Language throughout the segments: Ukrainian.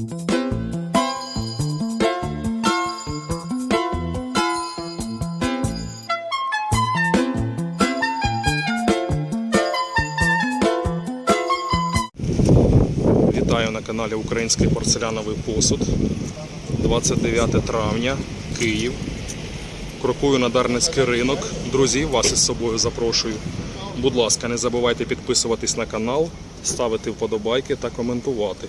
Вітаю на каналі Український порцеляновий посуд. 29 травня, Київ. Крокую на Дарницький ринок. Друзі, вас із собою запрошую. Будь ласка, не забувайте підписуватись на канал, ставити вподобайки та коментувати.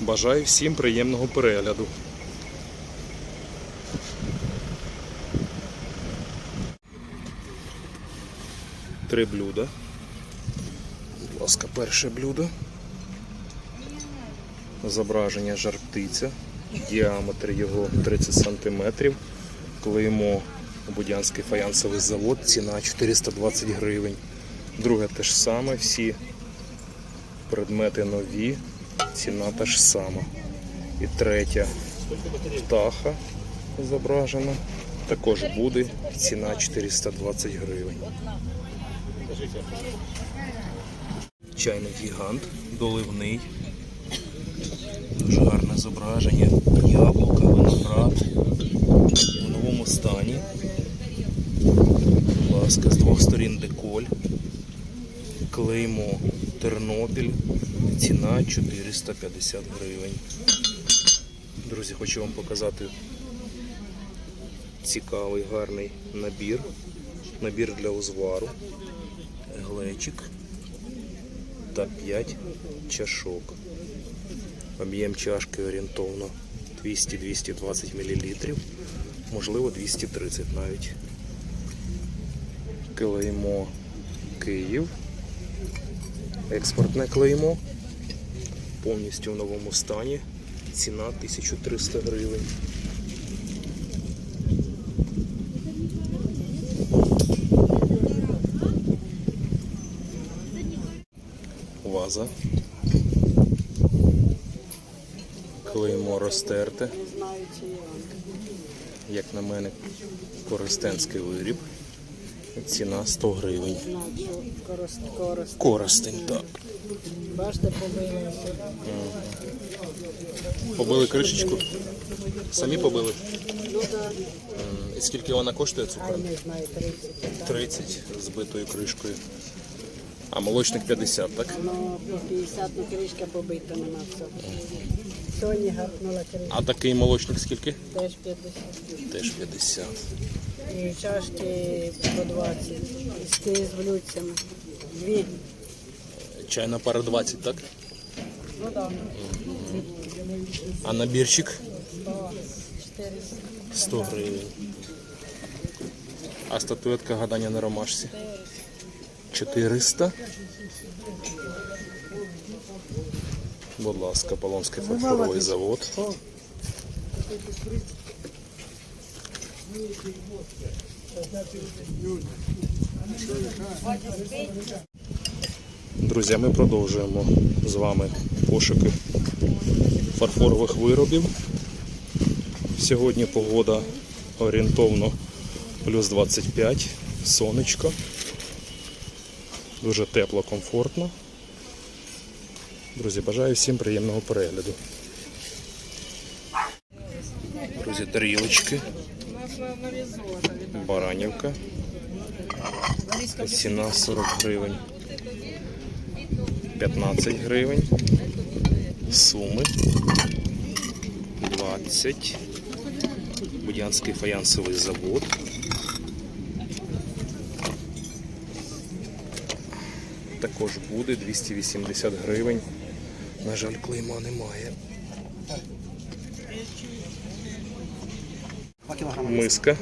Бажаю всім приємного перегляду. Три блюда. Будь ласка, перше блюдо. Зображення жар птиця, діаметр його 30 см, клеймо Будянський фаянсовий завод, ціна 420 гривень. Друге те ж саме, всі предмети нові, ціна та ж сама. І третя птаха зображена, також буде, ціна 420 гривень. Чайний гігант, доливний. Дуже гарне зображення. Яблука, виноград у новому стані. Будь ласка, з двох сторін деколь. Клеймо Тернопіль. Ціна 450 гривень. Друзі, хочу вам показати цікавий гарний набір. Набір для узвару. Глечик та 5 чашок. Об'єм чашки орієнтовно 200-220 мл, можливо 230 навіть. Клеймо Київ. Експортне клеймо. Повністю в новому стані. Ціна 1300 гривень. Ваза. Клеймо розтерте. Як на мене, користенський виріб. Ціна 100 гривень. Корост, корост. Коростень, так. Бачите, побилися. Побили кришечку. Самі побили. Ну так, І скільки вона коштує цукор? не знаю, 30. 30 з битою кришкою. А молочник 50, так? Ну, по 50, ну кришка побита нема все. Сьогодні гапнула кришка, А такий молочник скільки? теж 50. Теж 50. І чашки по 20. І з блюдцями. Дві. Чайна пара 20, так? Ну так. А набірчик 400. 100 гривень. А статуетка гадання на ромашці? 400. Будь ласка, Полонський фарфоровий завод. Друзі, ми продовжуємо з вами пошуки фарфорових виробів. Сьогодні погода орієнтовно плюс 25, сонечко. Дуже тепло, комфортно. Друзі, бажаю всім приємного перегляду. Друзі, тарілочки. Баранівка. Ціна 40 гривень. 15 гривень. Суми 20. Будянський фаянсовий завод. Також буде 280 гривень. На жаль, клейма немає. Миска.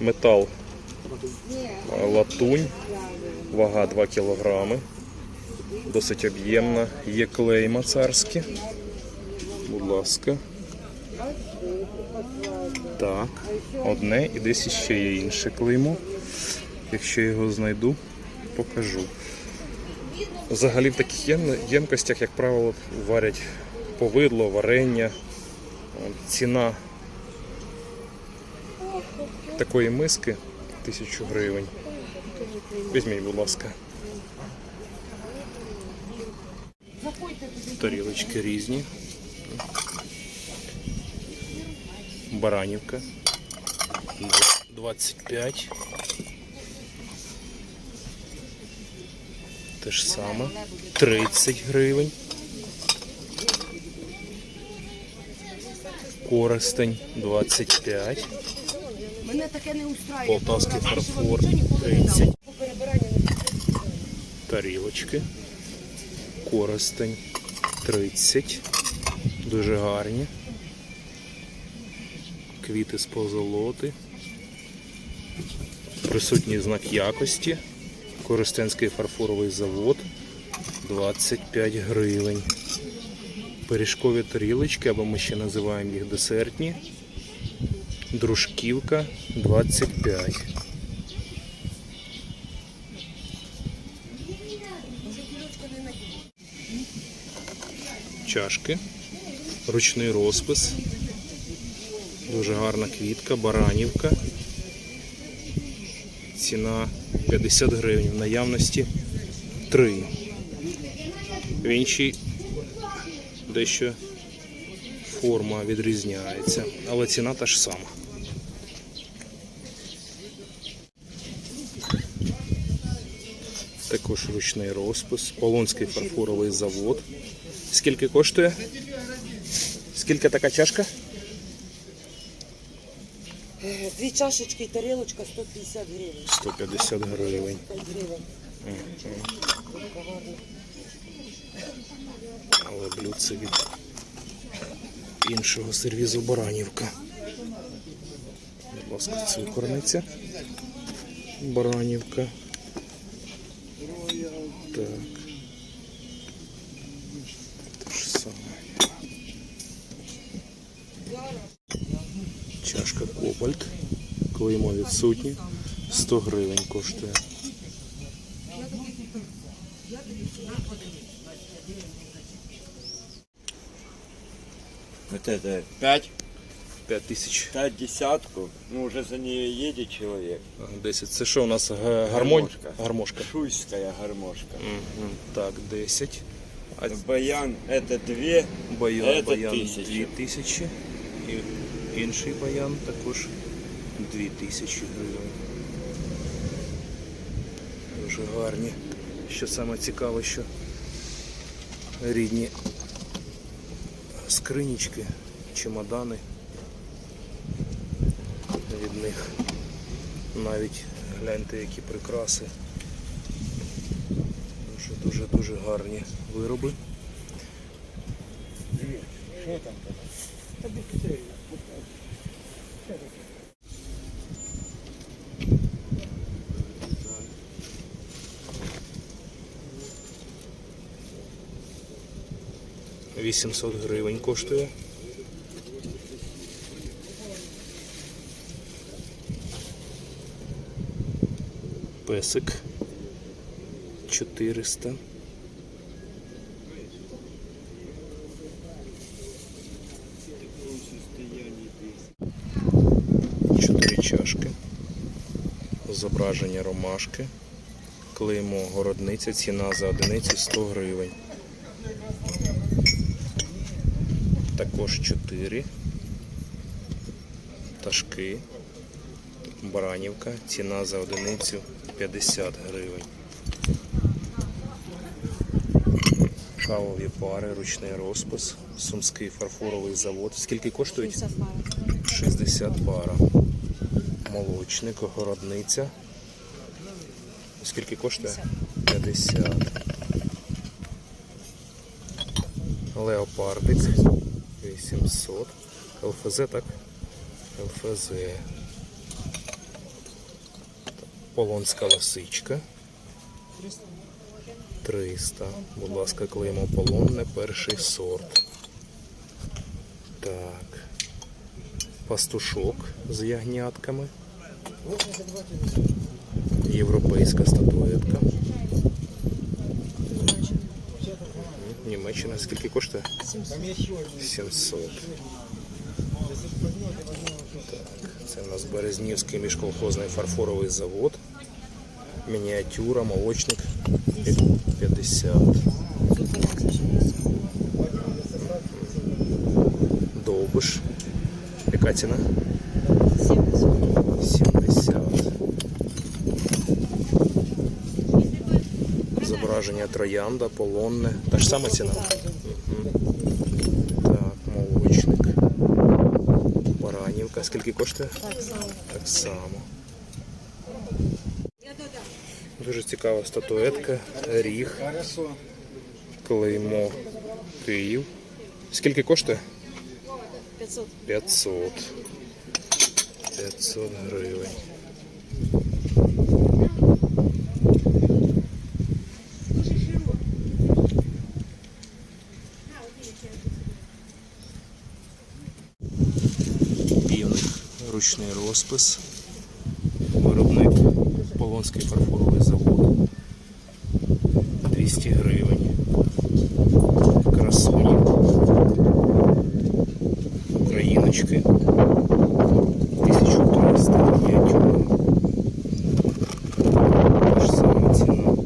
Метал. Латунь. Вага 2 кілограми. Досить об'ємна. Є клейма царські. Будь ласка. Так, одне і десь ще є інше клеймо. Якщо його знайду, покажу. Взагалі в таких ємкостях, як правило, варять повидло, варення. Ціна такої миски 1000 гривень. Візьміть, будь ласка. Тарілочки різні. Баранівка. 25. Те ж саме. 30 гривень. Коростень 25. Мене таке не устраює. Полтавський фарфор 30. Тарілочки. Коростень 30. Дуже гарні. Квіти з позолоти. Присутній знак якості. Коростенський фарфоровий завод 25 гривень. Пиріжкові тарілочки, або ми ще називаємо їх десертні. Дружківка 25. Чашки. Ручний розпис. Дуже гарна квітка, баранівка. Ціна 50 гривень. В наявності 3. В іншій дещо форма відрізняється, але ціна та ж сама. Також ручний розпис, Полонський фарфоровий завод. Скільки коштує? Скільки така чашка? Е, Дві чашечки і тарілочка 150 гривень. 150 гривень. 5 гривень. Але блюдце від іншого сервізу Баранівка. Будь ласка, цукорниця. Баранівка. Так. Те ж саме. Чашка Кобальт. Клеймо відсутнє. 100 гривень коштує. Вот это 5, 5 тисяч. 5 десятку, ну уже за нее едет человек. 10. Це що у нас га- гармонь? Гармошка. Гармошка. Шуйская гармошка. Мгм. Так, 10. А Баян это 2, баян, это баян тисяча. 2000. І інший баян також 2000 гривень. Дуже гарні. Що саме цікаве, що рідні скринічки, чемодани від них. Навіть гляньте, які прикраси. Дуже дуже дуже гарні вироби. Вісімсот гривень коштує. Песик 400. Чотири чашки. Зображення ромашки. Клеймо городниця. Ціна за одиницю 100 гривень. Також 4. Ташки. Баранівка. Ціна за одиницю 50 гривень. Кавові пари, ручний розпис, сумський фарфоровий завод. Скільки коштують? 60 пара. Молочник, городниця. Скільки коштує? 50. Леопардик 800. ЛФЗ, так? ЛФЗ. Полонська лисичка. 300. Будь ласка, клеймо полонне, перший сорт. Так. Пастушок з ягнятками. Європейська статуетка. Німеччина скільки коштує? 700. Так, це у нас Березнівський міжколхозний фарфоровий завод. Мініатюра, молочник 50. довбиш. Яка ціна? 70. 70. Зображення троянда, полонне. Та ж сама ціна. Скільки коштує? Так само. Так само. Дуже цікава статуетка. Ріг. Клеймо Київ. Скільки коштує? 500. 500. 500 гривень. Півник, ручний розпис, виробник Полонський фарфоровий завод. 200 гривень. Красуні. Україночки. 1300 мініатюра. Сама ціна.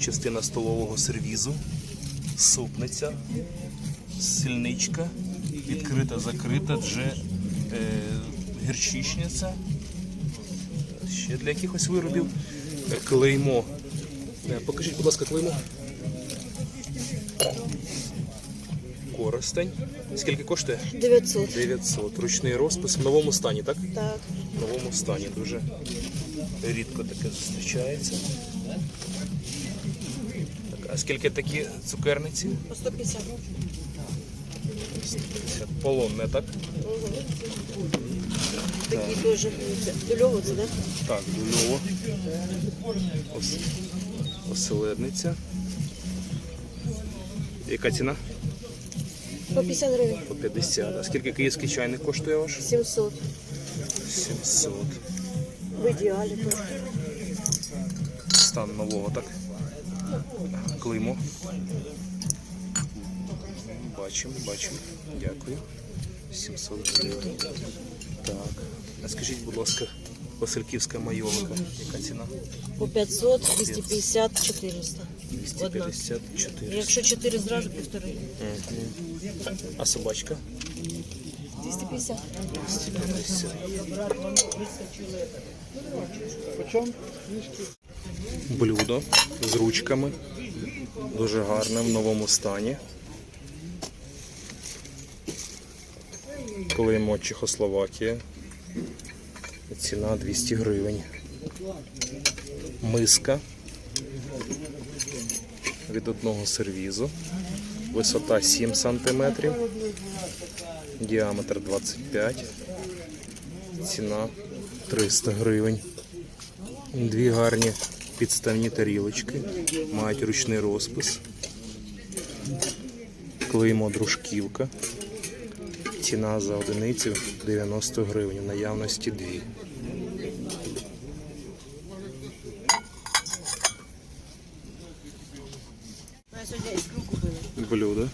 Частина столового сервізу, супниця, сільничка, відкрита, закрита, вже е, гірчичниця. Ще для якихось виробів. Клеймо. Е, Покажіть, будь ласка, клеймо. Коростень. Скільки коштує? 900. 900. Ручний розпис в новому стані, так? Так. В новому стані дуже рідко таке зустрічається. Так, а скільки такі цукерниці? По 150. 150. Полонне, так? Такі теж. Дульово це, да? Так, дульово. Ос... Оселедниця. Яка ціна? По 50 гривень. По 50. А скільки київський чайник коштує ваш? 700. 700. В ідеалі теж. Стан нового, так? Клеймо. Бачимо, бачимо. Дякую. 700 гривень. Так. А скажіть, будь ласка, Васильківська майолика. Яка ціна? По 500, 250, 400. 250, 400. Якщо 4 зразу, півтори. А собачка? 250. 250. Блюдо з ручками. Дуже гарне в новому стані. Клеймо Чехословакія. Ціна 200 гривень. Миска від одного сервізу. Висота 7 см. Діаметр 25. Ціна 300 гривень. Дві гарні підставні тарілочки. Мають ручний розпис. Клеймо дружківка. Ціна за одиницю 90 гривень. В наявності дві. Ми сьогодні іскру купили. Блюдо.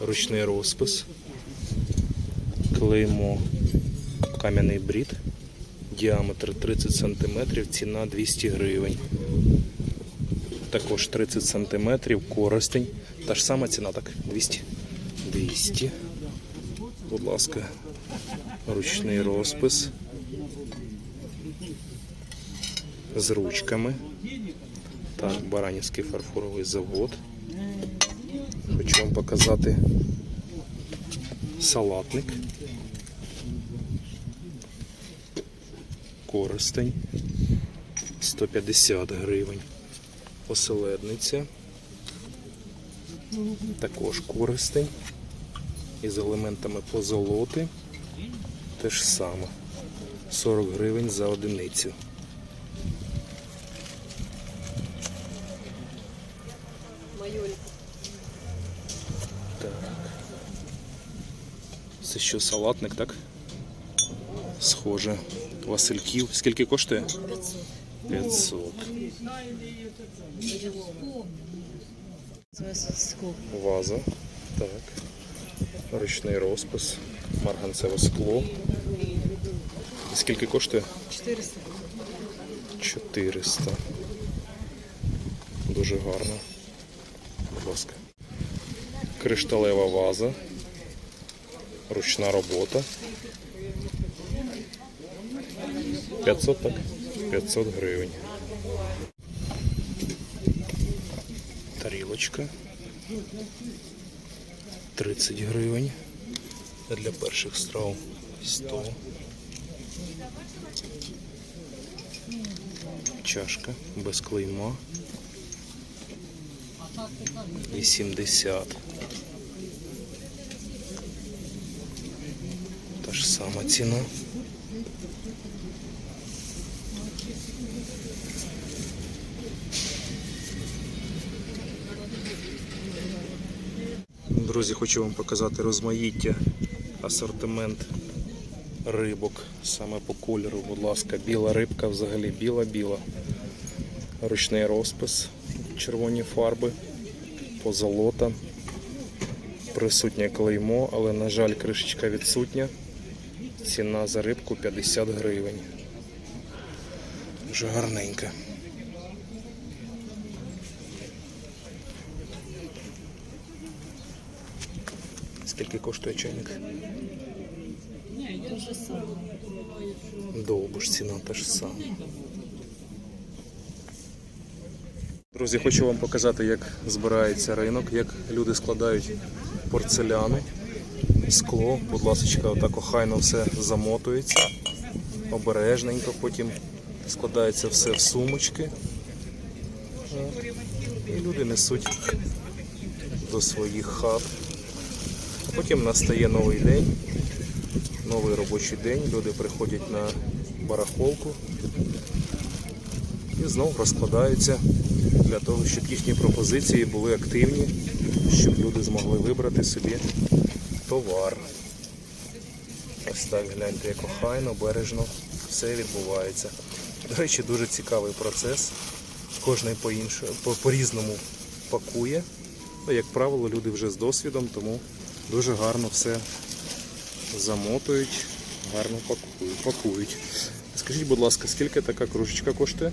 Ручний розпис. Клеймо кам'яний брід. Діаметр 30 см, ціна 200 гривень. Також 30 см, коростень. Та ж сама ціна, так? 200. 200. Будь ласка, ручний розпис. З ручками. Так, Баранівський фарфоровий завод. Хочу вам показати салатник. Користень 150 гривень. Оселедниця. Також користень. Із елементами позолоти. Те ж саме. 40 гривень за одиницю. Так. Це що, салатник, так? Схоже. Васильків. Скільки коштує? 500. 500. Ваза. Так. Ручний розпис. Марганцеве скло. Скільки коштує? 400. 400. Дуже гарно. будь ласка. Кришталева ваза. Ручна робота. 500 так? 500 гривень. Тарілочка. 30 гривень. Для перших страв 100. Чашка без клейма. 80. Та ж сама ціна. Друзі, хочу вам показати розмаїття, асортимент рибок саме по кольору, будь ласка, біла рибка взагалі біла-біла. Ручний розпис, червоні фарби, позолота, присутнє клеймо, але, на жаль, кришечка відсутня. Ціна за рибку 50 гривень. Дуже гарненька. Скільки коштує чайник? Довбуш ціна та ж сама. Друзі, хочу вам показати, як збирається ринок, як люди складають порцеляну, скло. Будь ласка, отак охайно все замотується, обережненько, потім складається все в сумочки. І люди несуть до своїх хат. Потім настає новий день, новий робочий день. Люди приходять на барахолку і знову розкладаються для того, щоб їхні пропозиції були активні, щоб люди змогли вибрати собі товар. Ось так гляньте, як охайно, бережно все відбувається. До речі, дуже цікавий процес. Кожний по-різному пакує. Ну, як правило, люди вже з досвідом, тому дуже гарно все замотують, гарно пакують. Скажіть, будь ласка, скільки така кружечка коштує?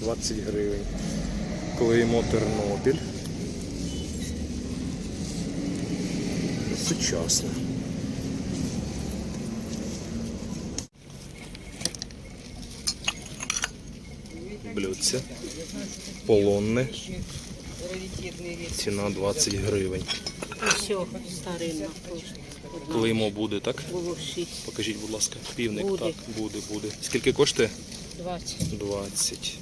20 гривень. Клеймо Тернопіль. Сучасно. Блюдце. Полонне. Ціна 20 гривень. Все, старинна просто. Клеймо буде, так? Було шість, Покажіть, будь ласка, півник. Буде. Так, буде, буде. Скільки коштує? 20. 20.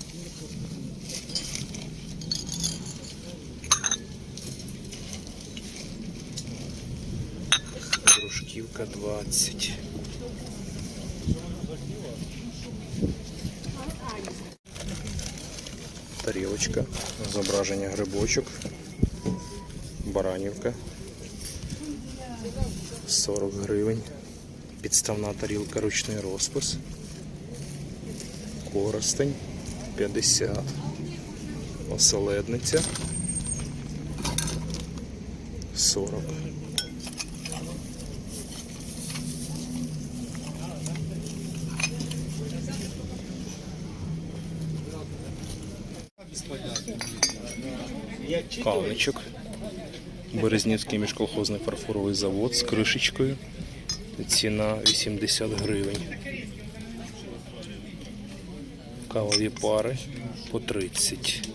Дружківка 20. Тарілочка, зображення грибочок, баранівка 40 гривень. Підставна тарілка, ручний розпис. Коростень 50. Оселедниця 40. Кавничок. Березнівський міжколхозний фарфоровий завод з кришечкою. Ціна 80 гривень. Кавові пари по 30.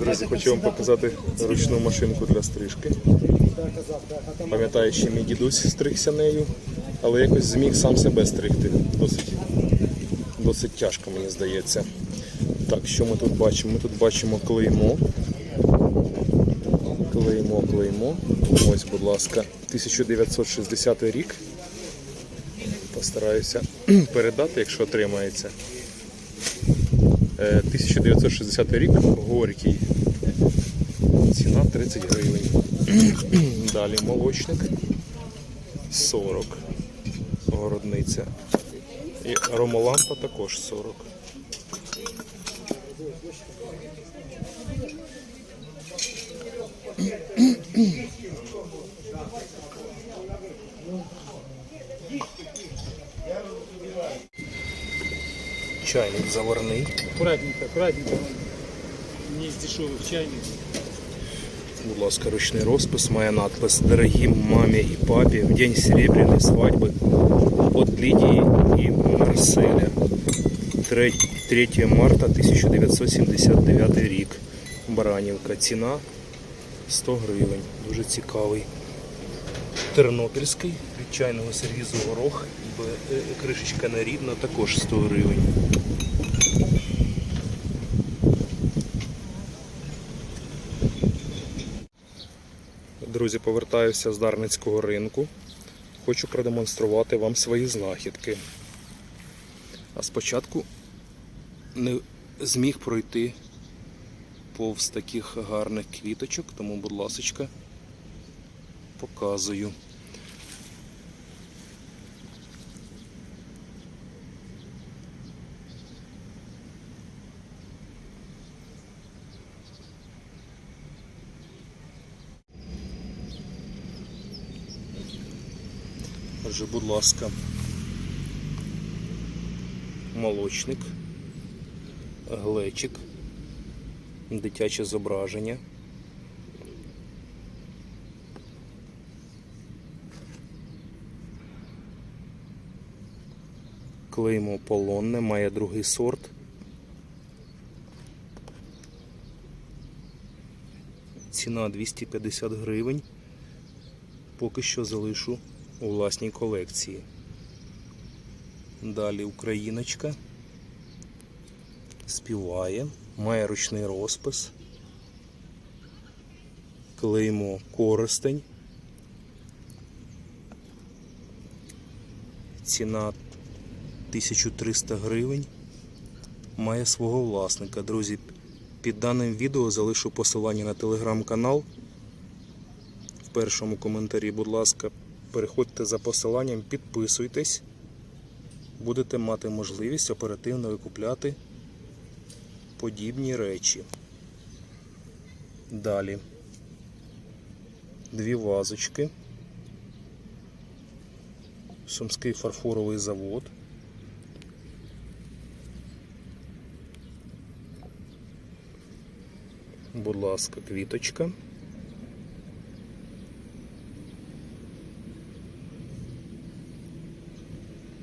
Друзі, хочу вам показати ручну машинку для стрижки. Пам'ятаю, що мій дідусь стригся нею, але якось зміг сам себе стригти. Досить, досить тяжко, мені здається. Так, що ми тут бачимо? Ми тут бачимо клеймо. Клеймо, клеймо. Ось, будь ласка, 1960 рік. Постараюся передати, якщо отримається. Е, 1960 рік, Горький ціна 30 гривень. Далі молочник 40. Городниця. І ромолампа також 40. Чайник заварний. Аккуратненько, аккуратненько. Не из дешевых чайников. Будь ласка, ручний розпис має надпис Дорогим мамі і папі в день серебряної свадьби от Лідії і Марселя. 3, 3 марта 1979 рік. Баранівка. Ціна 100 гривень. Дуже цікавий. Тернопільський від чайного сервізу горох. Е, Кришечка нерідна, також 100 гривень. Друзі, повертаюся з Дарницького ринку. Хочу продемонструвати вам свої знахідки. А спочатку не зміг пройти повз таких гарних квіточок, тому, будь ласочка, показую. Отже, будь ласка, молочник, глечик, дитяче зображення. Клеймо полонне, має другий сорт. Ціна 250 гривень. Поки що залишу у власній колекції. Далі Україночка співає, має ручний розпис, клеймо користень. Ціна 1300 гривень. Має свого власника. Друзі, під даним відео залишу посилання на телеграм-канал. В першому коментарі, будь ласка, переходьте за посиланням, підписуйтесь. Будете мати можливість оперативно викупляти подібні речі. Далі. Дві вазочки. Сумський фарфоровий завод. Будь ласка, квіточка.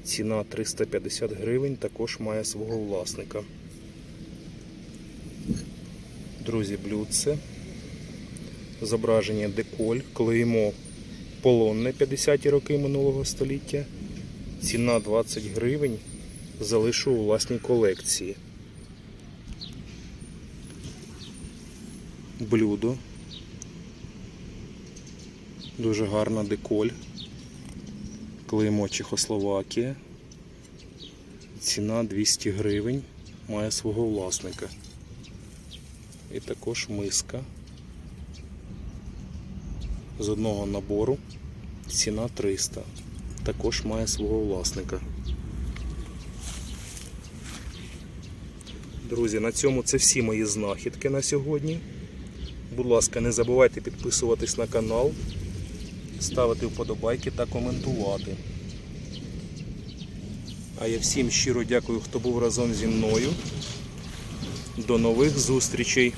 Ціна 350 гривень також має свого власника. Друзі, блюдце. Зображення деколь, клеймо полонне 50-ті роки минулого століття. Ціна 20 гривень. Залишу у власній колекції. Блюдо. Дуже гарна деколь. Клеймо Чехословакія. Ціна 200 гривень. Має свого власника. І також миска. З одного набору. Ціна 300. Також має свого власника. Друзі, на цьому це всі мої знахідки на сьогодні. Будь ласка, не забувайте підписуватись на канал, ставити вподобайки та коментувати. А я всім щиро дякую, хто був разом зі мною. До нових зустрічей!